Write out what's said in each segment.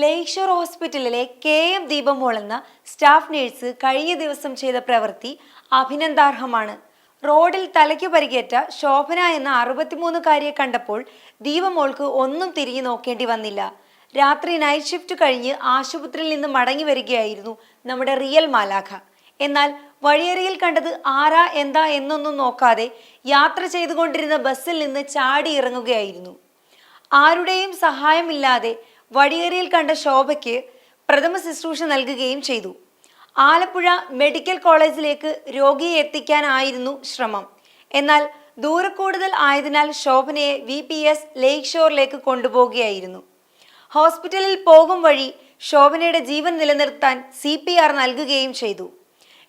Lakeshore ഹോസ്പിറ്റലിലെ K M Deepamol എന്ന staff nurse കഴിഞ്ഞ ദിവസം ചെയ്ത പ്രവൃത്തി അഭിനന്ദാർഹമാണ്. റോഡിൽ തലയ്ക്ക് പരിക്കേറ്റ ശോഭന എന്ന അറുപത്തിമൂന്നുകാരിയെ കണ്ടപ്പോൾ ദീപമോൾക്ക് ഒന്നും തിരിഞ്ഞു നോക്കേണ്ടി വന്നില്ല. രാത്രി നൈറ്റ് ഷിഫ്റ്റ് കഴിഞ്ഞ് ആശുപത്രിയിൽ നിന്ന് മടങ്ങി വരികയായിരുന്നു നമ്മുടെ റിയൽ മാലാഖ. എന്നാൽ വഴിയരിയിൽ കണ്ടത് ആരാ എന്താ എന്നൊന്നും നോക്കാതെ യാത്ര ചെയ്തുകൊണ്ടിരുന്ന ബസ്സിൽ നിന്ന് ചാടി ഇറങ്ങുകയായിരുന്നു. ആരുടെയും സഹായമില്ലാതെ വഴിയേറിയിൽ കണ്ട ശോഭയ്ക്ക് പ്രഥമ ശുശ്രൂഷ നൽകുകയും ചെയ്തു. ആലപ്പുഴ മെഡിക്കൽ കോളേജിലേക്ക് രോഗിയെ എത്തിക്കാനായിരുന്നു ശ്രമം. എന്നാൽ ദൂരക്കൂടുതൽ ആയതിനാൽ ശോഭനയെ വി പി എസ് ലേക്ക് ഷോറിലേക്ക് കൊണ്ടുപോകുകയായിരുന്നു ഹോസ്പിറ്റലിൽ പോകും വഴി ശോഭനയുടെ ജീവൻ നിലനിർത്താൻ സി പി ആർ നൽകുകയും ചെയ്തു.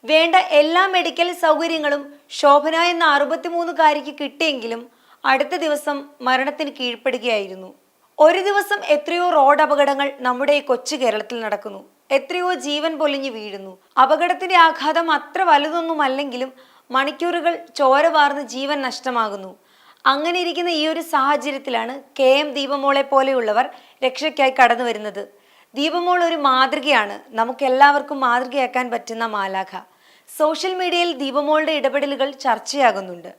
വേണ്ട എല്ലാ മെഡിക്കൽ സൗകര്യങ്ങളും ശോഭന എന്ന അറുപത്തിമൂന്നുകാരിക്ക് കിട്ടിയെങ്കിലും അടുത്ത ദിവസം മരണത്തിന് കീഴ്പ്പെടുകയായിരുന്നു. ഒരു ദിവസം എത്രയോ റോഡ് അപകടങ്ങൾ നമ്മുടെ ഈ കൊച്ചു കേരളത്തിൽ നടക്കുന്നു. എത്രയോ ജീവൻ പൊലിഞ്ഞു വീഴുന്നു. അപകടത്തിന്റെ ആഘാതം അത്ര വലുതൊന്നുമല്ലെങ്കിലും മണിക്കൂറുകൾ ചോര വാർന്ന് ജീവൻ നഷ്ടമാകുന്നു. അങ്ങനെ ഇരിക്കുന്ന ഈ ഒരു സാഹചര്യത്തിലാണ് കെ എം ദീപമോളെ പോലെയുള്ളവർ രക്ഷയ്ക്കായി കടന്നു വരുന്നത്. ദീപമോൾ ഒരു മാതൃകയാണ്. നമുക്കെല്ലാവർക്കും മാതൃകയാക്കാൻ പറ്റുന്ന മാലാഖ. സോഷ്യൽ മീഡിയയിൽ ദീപമോളുടെ ഇടപെടലുകൾ ചർച്ചയാകുന്നുണ്ട്.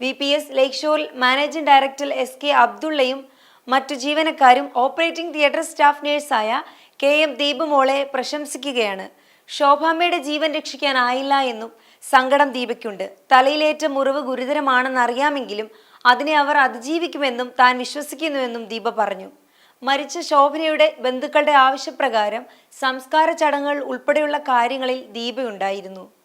വി പി എസ് ലേക്ക് ഷോയിൽ മാനേജിംഗ് ഡയറക്ടർ എസ് കെ അബ്ദുള്ളയും മറ്റു ജീവനക്കാരും ഓപ്പറേറ്റിംഗ് തിയേറ്റർ സ്റ്റാഫ് നേഴ്സായ കെ എം ദീപുമോളെ പ്രശംസിക്കുകയാണ്. ശോഭാമ്മയുടെ ജീവൻ രക്ഷിക്കാനായില്ല എന്നും സങ്കടം ദീപയ്ക്കുണ്ട്. തലയിലേറ്റ മുറിവ് ഗുരുതരമാണെന്ന് അറിയാമെങ്കിലും അതിനെ അവർ അതിജീവിക്കുമെന്നും താൻ വിശ്വസിക്കുന്നുവെന്നും ദീപ പറഞ്ഞു. മരിച്ച ശോഭനയുടെ ബന്ധുക്കളുടെ ആവശ്യപ്രകാരം സംസ്കാര ചടങ്ങുകൾ ഉൾപ്പെടെയുള്ള കാര്യങ്ങളിൽ ദീപയുണ്ടായിരുന്നു.